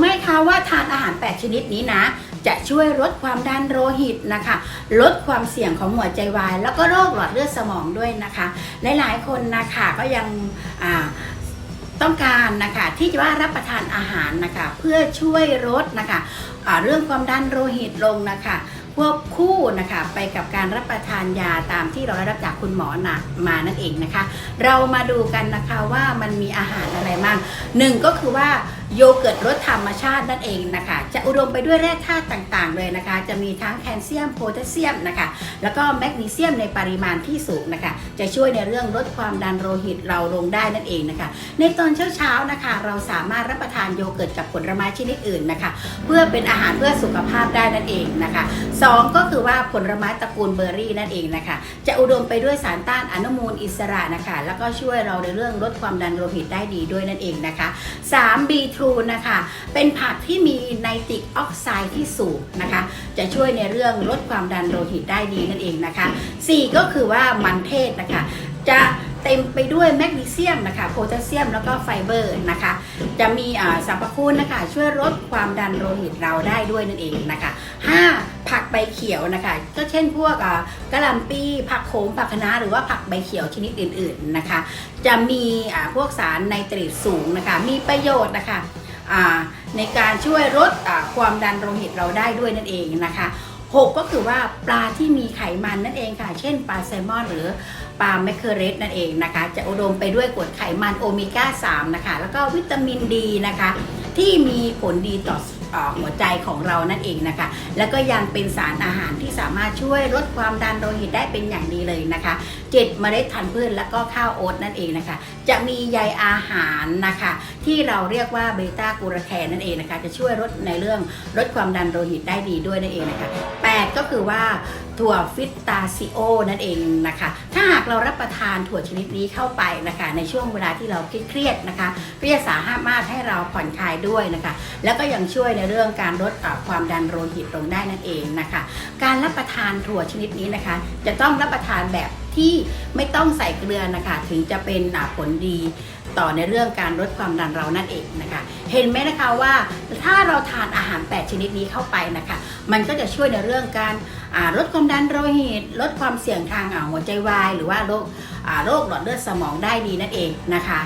ไม่คะว่าทานอาหาร 8 ชนิดนี้นะ จะช่วยลดความดันโลหิตนะคะ ลดความเสี่ยงของหัวใจวาย แล้วก็โรคหลอดเลือดสมองด้วยนะคะ หลายๆคนนะคะก็ยังต้องการนะคะที่จะว่ารับประทานอาหารนะคะเพื่อช่วยลดนะคะอ่าเรื่องความดันโลหิตลงนะคะควบคู่นะคะไปกับการรับประทานยาตามที่เราได้รับจากคุณหมอนะมานั่นเองนะคะ เรามาดูกันนะคะว่ามันมีอาหารอะไรบ้างหนึ่งก็คือว่า โยเกิร์ตรสธรรมชาตินั่นเองนะคะ จะอุดมไปด้วยแร่ธาตุต่างๆ เลยนะคะ จะมีทั้งแคลเซียมโพแทสเซียมนะคะ แล้วก็แมกนีเซียมในปริมาณที่สูงนะคะ จะช่วยในเรื่องลดความดันโลหิตเราลงได้นั่นเองนะคะ ในตอนเช้าๆนะคะ เราสามารถรับประทานโยเกิร์ตกับผลไม้ชนิดอื่นนะคะ เพื่อเป็นอาหารเพื่อสุขภาพได้นั่นเองนะคะสองก็คือว่าผลไม้ตระกูลเบอร์รี่นั่นเองนะคะ จะอุดมไปด้วยสารต้านอนุมูลอิสระนะคะ แล้วก็ช่วยเราในเรื่องลดความดันโลหิตได้ดีด้วยนั่นเองนะคะ 3 b ทรูนะคะ เป็นผักที่มีไนตริกออกไซด์ที่สูงนะคะ จะช่วยในเรื่องลดความดันโลหิตได้ดีนั่นเองนะคะ 4 ก็คือว่ามันเทศนะคะ จะ เต็มไปด้วยแมกนีเซียมนะคะโพแทสเซียมแล้วก็ไฟเบอร์นะคะ จะมีสรรพคุณนะคะช่วยลดความดันโลหิตเราได้ด้วยนั่นเองนะคะ 5. ผักใบเขียวนะคะก็เช่นพวกกะหล่ำปีผักโขมผักคะน้าหรือว่าผักใบเขียวชนิดอื่นๆนะคะ จะมีพวกสารไนเตรตสูงนะคะ มีประโยชน์นะคะในการช่วยลดความดันโลหิตเราได้ด้วยนั่นเองนะคะ 6 ก็คือว่าปลาที่มีไขมันนั่นเองค่ะ เช่นปลาแซลมอนหรือปลาแมคเคอเรสนั่นเองนะคะ จะอุดมไปด้วยกรดไขมันโอเมก้า 3 นะคะ แล้วก็วิตามินดีนะคะ ที่มีผลดีต่อเอ่อ หัวใจของเรานั่นเองนะคะ แล้วก็ยังเป็นสารอาหารที่สามารถช่วยลดความดันโลหิตได้เป็นอย่างดีเลยนะคะเจ็ดเมล็ดทันพืชแล้วก็ข้าวโอ๊ตนั่นเองนะคะ จะมีใยอาหารนะคะ ที่เราเรียกว่าเบต้ากลูแคนนั่นเองนะคะ จะช่วยลดในเรื่องลดความดันโลหิตได้ดีด้วยนั่นเองนะคะ8ก็คือว่า ถั่วฟิตตาซิโอนั่นเองนะคะ ถ้าหากเรารับประทานถั่วชนิดนี้เข้าไปนะคะ ในช่วงเวลาที่เราเครียดนะคะก็จะสามารถให้เราผ่อนคลายด้วยนะคะ แล้วก็ยังช่วยในเรื่องการลดความดันโลหิตลงได้นั่นเองนะคะ การรับประทานถั่วชนิดนี้นะคะ จะต้องรับประทานแบบที่ไม่ต้องใส่เกลือนะคะ ถึงจะเป็นผลดี ต่อในเรื่องการลดความดันเรานั่นเองนะคะ เห็นไหมนะคะว่าถ้าเราทานอาหาร 8 ชนิดนี้เข้าไปนะคะ มันก็จะช่วยในเรื่องการาลดความดันโลหิตลดความเสี่ยงทางหัวใจวาย หรือว่าโรคโรคหลอดเลือดสมองได้ดีนั่นเองนะคะ